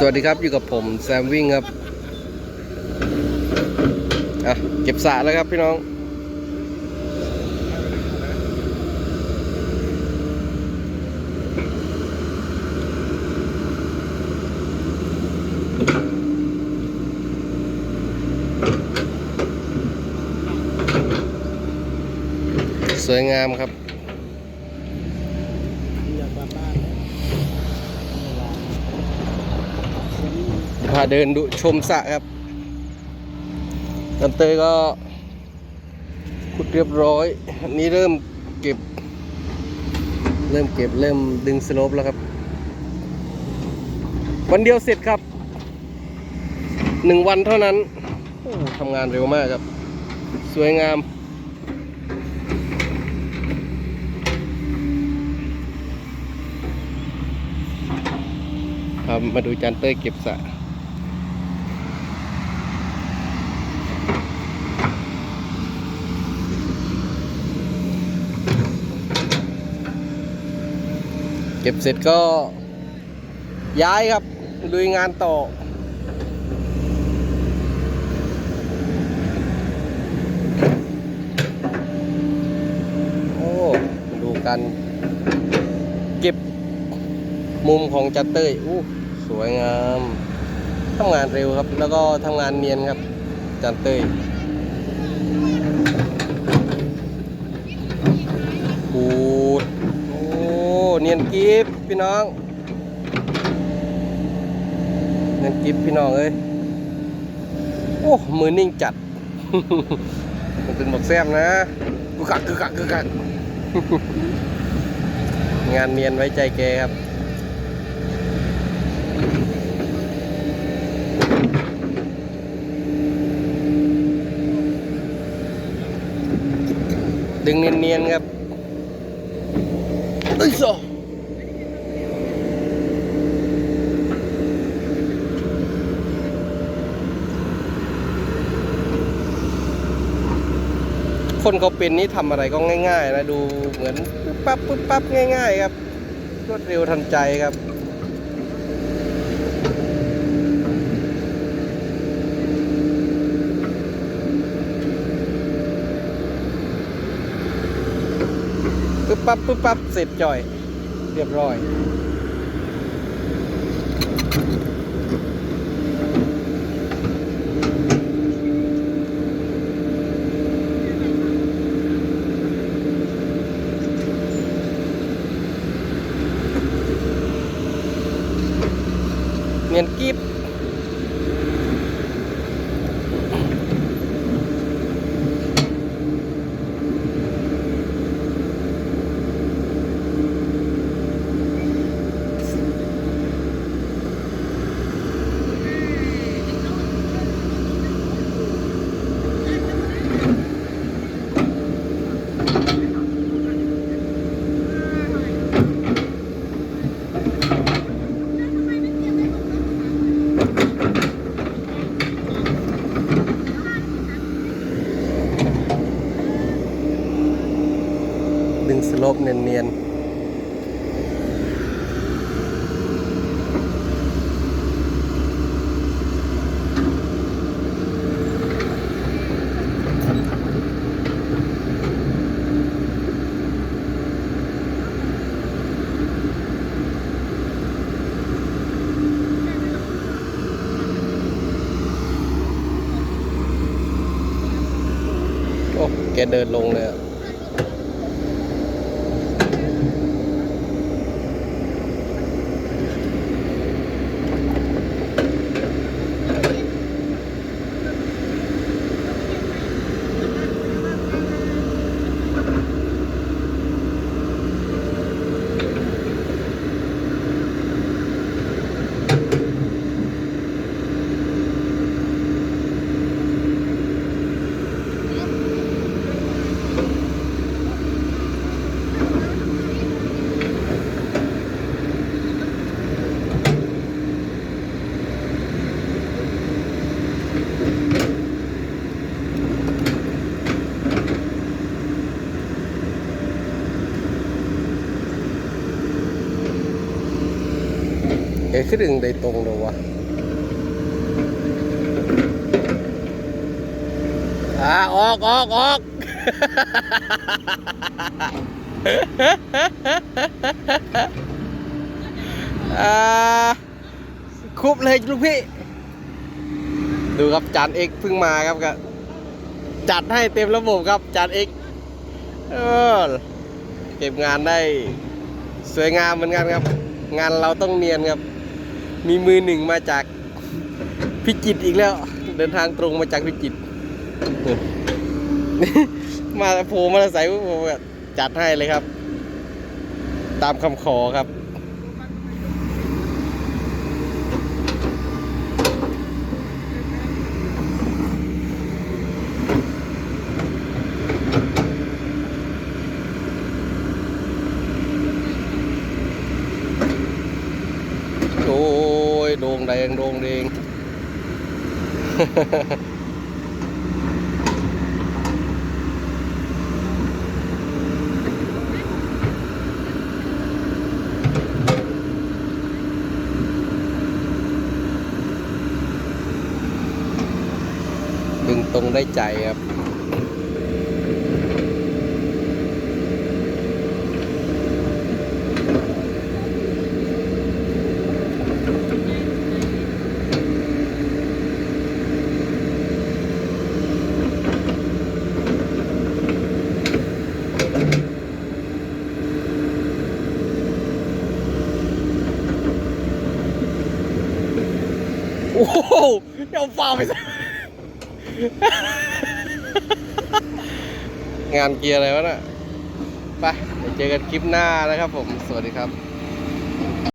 สวัสดีครับอยู่กับผมแซมวิ่งครับอะเก็บสะแล้วครับพี่น้องสวยงามครับ พาเดินดูชมสระครับตันเตยก็ขุดเรียบร้อย อันนี้เริ่มเก็บ เริ่มเก็บเริ่มดึงสโลปแล้วครับ วันเดียวเสร็จครับหนึ่งวันเท่านั้นทำงานเร็วมากครับ สวยงาม ครับมาดูจานเต้ยเก็บสระ ก็บเสร็จก็ย้ายครับลุยงานต่อ โอ้ดูกันเก็บมุมของจัตเต้ยอู้สวยงามทำงานเร็วครับ แล้วก็ทำงานเนียนครับจันเต้ยปูดโอ้เนียนกิฟพี่น้องเนียนกิฟพี่น้องเอ้ยโอ้มือนิ่งจัด มันเป็นบอกแซมนะกุกกักกุกกักกุกักงานเนียนไว้ใจแกครับดึงเนียนๆครับเอ้ยโซ คนเขาเป็นนี่ทำอะไรก็ง่าย ๆ นะดูเหมือนปึ๊บปั๊บปึ๊บปั๊บง่าย ๆ ครับ รวดเร็วทันใจครับปึ๊บปั๊บปึ๊บปั๊บเสร็จจ่อย เรียบร้อยนกิฟ ดึงสโลปเนียนๆ โอ้ แกเดินลงเลยอะ ขึ้นดึงได้ตรงเลยวะอ่าออกออกออกอ่าคุบเลยลูกพี่ ดูครับจานเอกเพิ่งมาครับก็จัดให้เต็มระบบครับจานเอกเออเก็บงานได้สวยงามเหมือนกันครับ งานเราต้องเนียนครับ มีมือหนึ่งมาจากพิจิตรอีกแล้ว เดินทางตรงมาจากพิจิตรมาโผล่มาใส่ผมจัดให้เลยครับ ตามคำขอครับ โอ้ยโด่ งโดงแดงดึงตรงได้ใจครับ โอ้โหเอาฟาไปซะงานเกียร์อะไรวะน่ะ ไปเดี๋ยวเจอกันคลิปหน้านะครับผม สวัสดีครับ